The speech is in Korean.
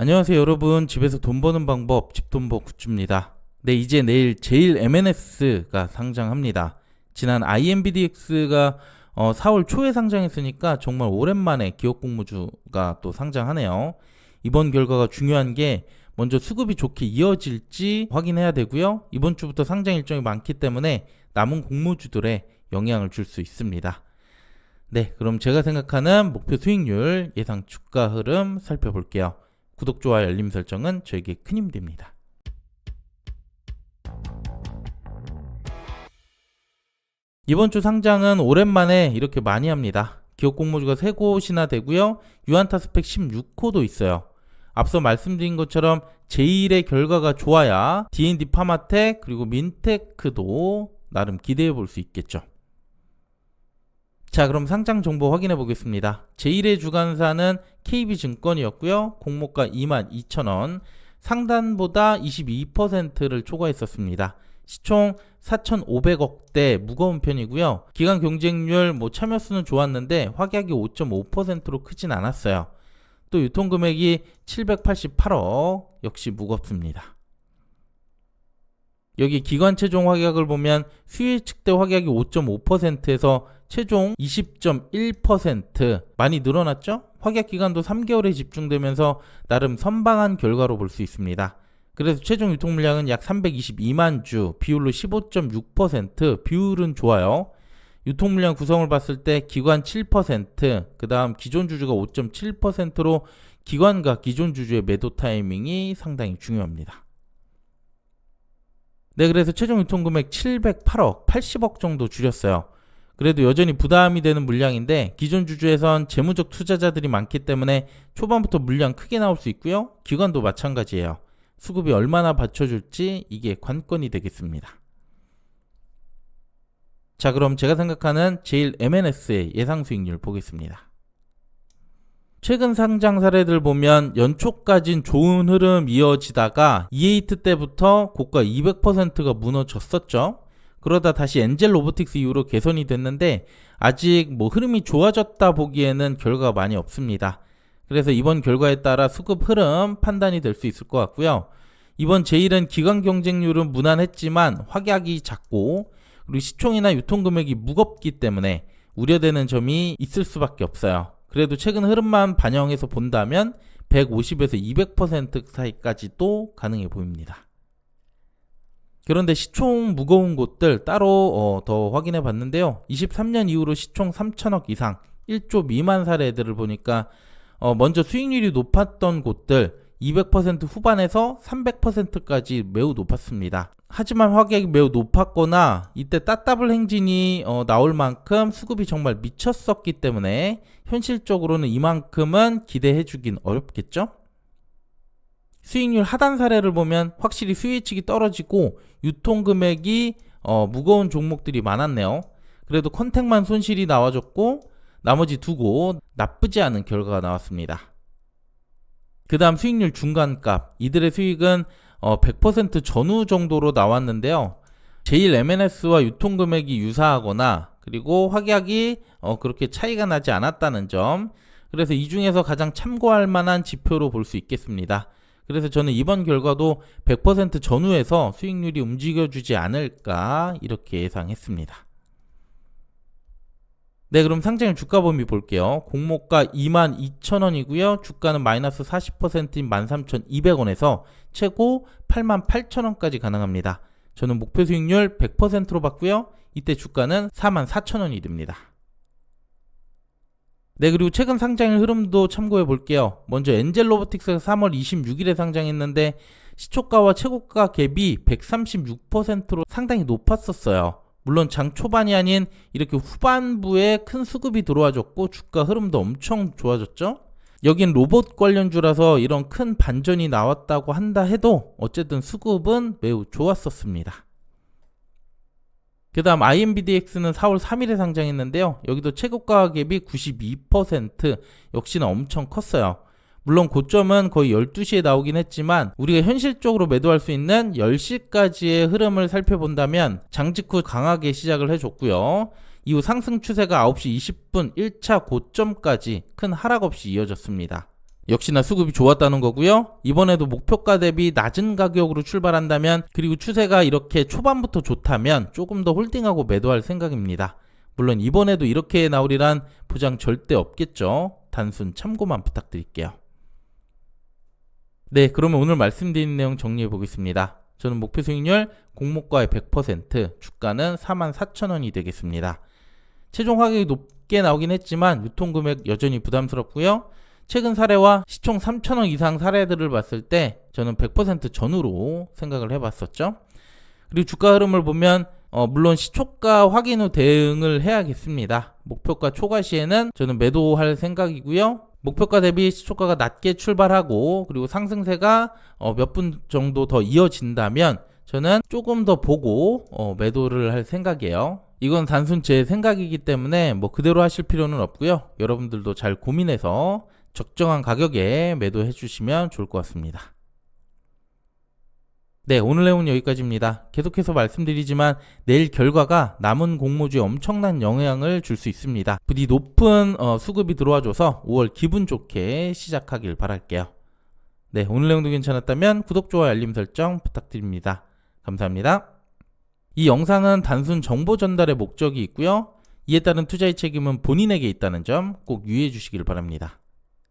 안녕하세요 여러분. 집에서 돈 버는 방법 집돈버 굿즈입니다. 네 이제 내일 제일 MNS가 상장합니다. 지난 IMBDX가 어, 4월 초에 상장했으니까 정말 오랜만에 기업 공모주가 또 상장하네요. 이번 결과가 중요한 게 먼저 수급이 좋게 이어질지 확인해야 되고요. 이번 주부터 상장 일정이 많기 때문에 남은 공모주들에 영향을 줄 수 있습니다. 네 그럼 제가 생각하는 목표 수익률 예상 주가 흐름 살펴볼게요 구독, 좋아요, 알림 설정은 저에게 큰 힘이 됩니다. 이번 주 상장은 오랜만에 이렇게 많이 합니다. 기업 공모주가 3곳이나 되고요. 유한타 스펙 16호도 있어요. 앞서 말씀드린 것처럼 제1의 결과가 좋아야 D&D 파마텍 그리고 민테크도 나름 기대해 볼 수 있겠죠. 자, 그럼 상장 정보 확인해 보겠습니다. 제1의 주간사는 KB증권이었고요. 공모가 22,000원, 상단보다 22%를 초과했었습니다. 시총 4,500억대 무거운 편이고요. 기간 경쟁률 뭐 참여 수는 좋았는데 확약이 5.5%로 크진 않았어요. 또 유통 금액이 788억 역시 무겁습니다. 여기 기관 최종 확약을 보면 수혜 측대 확약이 5.5%에서 최종 20.1% 많이 늘어났죠? 확약 기간도 3개월에 집중되면서 나름 선방한 결과로 볼 수 있습니다. 그래서 최종 유통 물량은 약 322만 주, 비율로 15.6%, 비율은 좋아요. 유통 물량 구성을 봤을 때 기관 7%, 그 다음 기존 주주가 5.7%로 기관과 기존 주주의 매도 타이밍이 상당히 중요합니다. 네, 그래서 최종 유통 금액 708억, 80억 정도 줄였어요. 그래도 여전히 부담이 되는 물량인데 기존 주주에선 재무적 투자자들이 많기 때문에 초반부터 물량 크게 나올 수 있고요. 기관도 마찬가지예요. 수급이 얼마나 받쳐줄지 이게 관건이 되겠습니다. 자, 그럼 제가 생각하는 제일 MNS의 예상 수익률 보겠습니다. 최근 상장 사례들 보면 연초까진 좋은 흐름 이어지다가 E8 때부터 고가 200%가 무너졌었죠. 그러다 다시 엔젤 로보틱스 이후로 개선이 됐는데 아직 뭐 흐름이 좋아졌다 보기에는 결과가 많이 없습니다. 그래서 이번 결과에 따라 수급 흐름 판단이 될 수 있을 것 같고요. 이번 제일은 기관 경쟁률은 무난했지만 확약이 작고 그리고 시총이나 유통 금액이 무겁기 때문에 우려되는 점이 있을 수밖에 없어요. 그래도 최근 흐름만 반영해서 본다면 150에서 200% 사이까지 도 가능해 보입니다. 그런데 시총 무거운 곳들 따로 어, 더 확인해 봤는데요. 23년 이후로 시총 3천억 이상 1조 미만 사례들을 보니까 어, 먼저 수익률이 높았던 곳들 200% 후반에서 300%까지 매우 높았습니다. 하지만 확약이 매우 높았거나 이때 따따블 행진이 어, 나올 만큼 수급이 정말 미쳤었기 때문에 현실적으로는 이만큼은 기대해 주긴 어렵겠죠? 수익률 하단 사례를 보면 확실히 수혜측이 떨어지고 유통 금액이 어, 무거운 종목들이 많았네요. 그래도 컨택만 손실이 나와줬고 나머지 두고 나쁘지 않은 결과가 나왔습니다. 그 다음 수익률 중간값 이들의 수익은 어, 100% 전후 정도로 나왔는데요. 제일 MNS와 유통 금액이 유사하거나 그리고 확약이 어, 그렇게 차이가 나지 않았다는 점 그래서 이 중에서 가장 참고할 만한 지표로 볼 수 있겠습니다. 그래서 저는 이번 결과도 100% 전후에서 수익률이 움직여주지 않을까 이렇게 예상했습니다. 네, 그럼 상장일 주가 범위 볼게요. 공모가 22,000원이고요. 주가는 마이너스 40%인 13,200원에서 최고 88,000원까지 가능합니다. 저는 목표 수익률 100%로 봤고요. 이때 주가는 44,000원이 됩니다. 네, 그리고 최근 상장일 흐름도 참고해 볼게요. 먼저 엔젤 로보틱스가 3월 26일에 상장했는데 시초가와 최고가 갭이 136%로 상당히 높았었어요. 물론 장 초반이 아닌 이렇게 후반부에 큰 수급이 들어와줬고 주가 흐름도 엄청 좋아졌죠. 여긴 로봇 관련주라서 이런 큰 반전이 나왔다고 한다 해도 어쨌든 수급은 매우 좋았었습니다. 그 다음 IMBDX는 4월 3일에 상장했는데요. 여기도 최고가 갭이 92% 역시나 엄청 컸어요. 물론 고점은 거의 12시에 나오긴 했지만 우리가 현실적으로 매도할 수 있는 10시까지의 흐름을 살펴본다면 장 직 후 강하게 시작을 해줬고요. 이후 상승 추세가 9시 20분 1차 고점까지 큰 하락 없이 이어졌습니다. 역시나 수급이 좋았다는 거고요. 이번에도 목표가 대비 낮은 가격으로 출발한다면 그리고 추세가 이렇게 초반부터 좋다면 조금 더 홀딩하고 매도할 생각입니다. 물론 이번에도 이렇게 나오리란 보장 절대 없겠죠. 단순 참고만 부탁드릴게요. 네, 그러면 오늘 말씀드린 내용 정리해 보겠습니다. 저는 목표 수익률 공모가의 100%, 주가는 44,000원이 되겠습니다. 최종 가격이 높게 나오긴 했지만 유통금액 여전히 부담스럽고요. 최근 사례와 시총 3,000원 이상 사례들을 봤을 때 저는 100% 전후로 생각을 해봤었죠. 그리고 주가 흐름을 보면 어, 물론 시초가 확인 후 대응을 해야겠습니다. 목표가 초과 시에는 저는 매도할 생각이고요. 목표가 대비 시초가가 낮게 출발하고 그리고 상승세가 어, 몇 분 정도 더 이어진다면 저는 조금 더 보고 어, 매도를 할 생각이에요. 이건 단순 제 생각이기 때문에 뭐 그대로 하실 필요는 없고요. 여러분들도 잘 고민해서 적정한 가격에 매도해 주시면 좋을 것 같습니다. 네, 오늘 내용은 여기까지입니다. 계속해서 말씀드리지만 내일 결과가 남은 공모주에 엄청난 영향을 줄 수 있습니다. 부디 높은 어, 수급이 들어와줘서 5월 기분 좋게 시작하길 바랄게요. 네, 오늘 내용도 괜찮았다면 구독, 좋아요, 알림 설정 부탁드립니다. 감사합니다. 이 영상은 단순 정보 전달의 목적이 있고요. 이에 따른 투자의 책임은 본인에게 있다는 점 꼭 유의해 주시길 바랍니다.